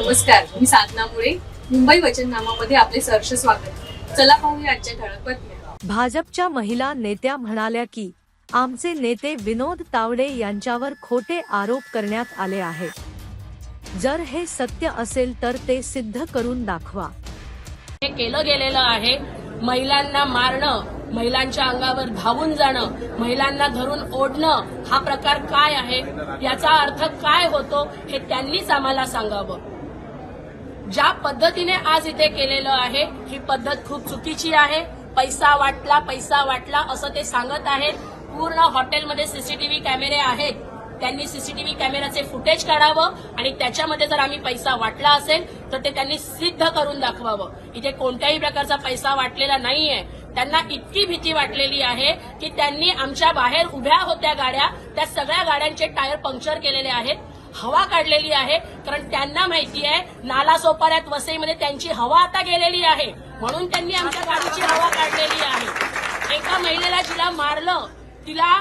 नमस्कार मी साधना मुळे मुंबई वचननामामध्ये आपले सहर्ष स्वागत. चला पाहूया आजच्या ठळक बातम्या. भाजपच्या महिला नेत्या म्हणाल्या की आमचे नेते विनोद तावडे यांच्यावर खोटे आरोप करण्यात आले आहेत. जर हे सत्य असेल तर ते सिद्ध करून दाखवा. हे केलं गेलेलं आहे. महिलांना मारणं महिलांच्या अंगावर धावून जाणं महिलांना धरून ओढणं हा प्रकार काय आहे? याचा अर्थ काय होतो? हे त्यांनीच आम्हाला सांगावं. ज्या पद्धतीने आज इथे केलेलं आहे ही पद्धत खूप चुकीची आहे. पैसा वाटला पैसा वाटला असं ते सांगत आहेत. पूर्ण हॉटेलमध्ये सीसीटीव्ही कॅमेरे आहेत. त्यांनी सीसीटीव्ही कॅमेऱ्याचे फुटेज काढावं आणि त्याच्यामध्ये जर आम्ही पैसा वाटला असेल तर ते त्यांनी सिद्ध करून दाखवावं. इथे कोणत्याही प्रकारचा पैसा वाटलेला नाहीये. त्यांना इतकी भीती वाटलेली आहे की त्यांनी आमच्या बाहेर उभ्या होत्या गाड्या त्या सगळ्या गाड्यांचे टायर पंक्चर केलेले आहेत. हवा काढलेली आहे. कारण त्यांना माहिती आहे नाला सोपाऱ्यात वसईमध्ये त्यांची हवा आता गेलेली आहे. म्हणून त्यांनी आमच्या गाडीची हवा काढलेली आहे. एका महिलेला जिला मारलं तिला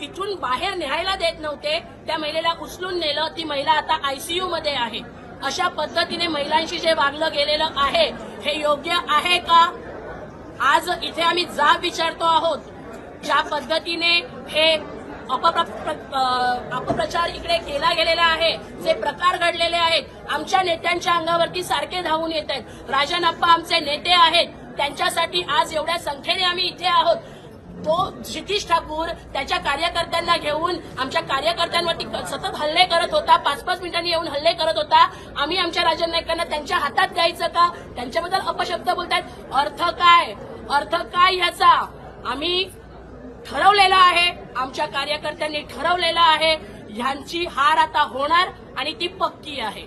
तिथून बाहेर न्यायला देत नव्हते. त्या महिलेला उचलून नेलं ती महिला आता आयसीयू मध्ये आहे. अशा पद्धतीने महिलांशी जे वागलं गेलेलं आहे हे योग्य आहे का? आज इथे आम्ही जाब विचारतो आहोत. ज्या पद्धतीने हे अपप्रचार इकडे केला गेलेला आहे. जे प्रकार घडलेले आहेत आमच्या नेत्यांच्या अंगावरती सारखे धावून येत आहेत. राजन अप्पा आमचे नेते आहेत. त्यांच्यासाठी आज एवढ्या संख्येने आम्ही इथे आहोत. तो क्षितिश ठाकूर त्याच्या कार्यकर्त्यांना घेऊन आमच्या कार्यकर्त्यांवरती सतत हल्ले करत होता. पाच पाच मिनिटांनी येऊन हल्ले करत होता. आम्ही आमच्या राजन नाईकांना त्यांच्या हातात द्यायचं का? त्यांच्याबद्दल अपशब्द बोलतायत. अर्थ काय? अर्थ काय ह्याचा? आम्ही ठरवलेलं आहे. आमच्या कार्यकर्त्यांनी ठरवलेलं आहे ह्यांची हार आता होणार आणि ती पक्की आहे.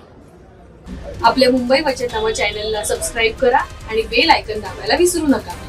आपल्या मुंबई वचननामा चॅनलला सबस्क्राईब करा आणि बेल आयकन दाबायला विसरू नका.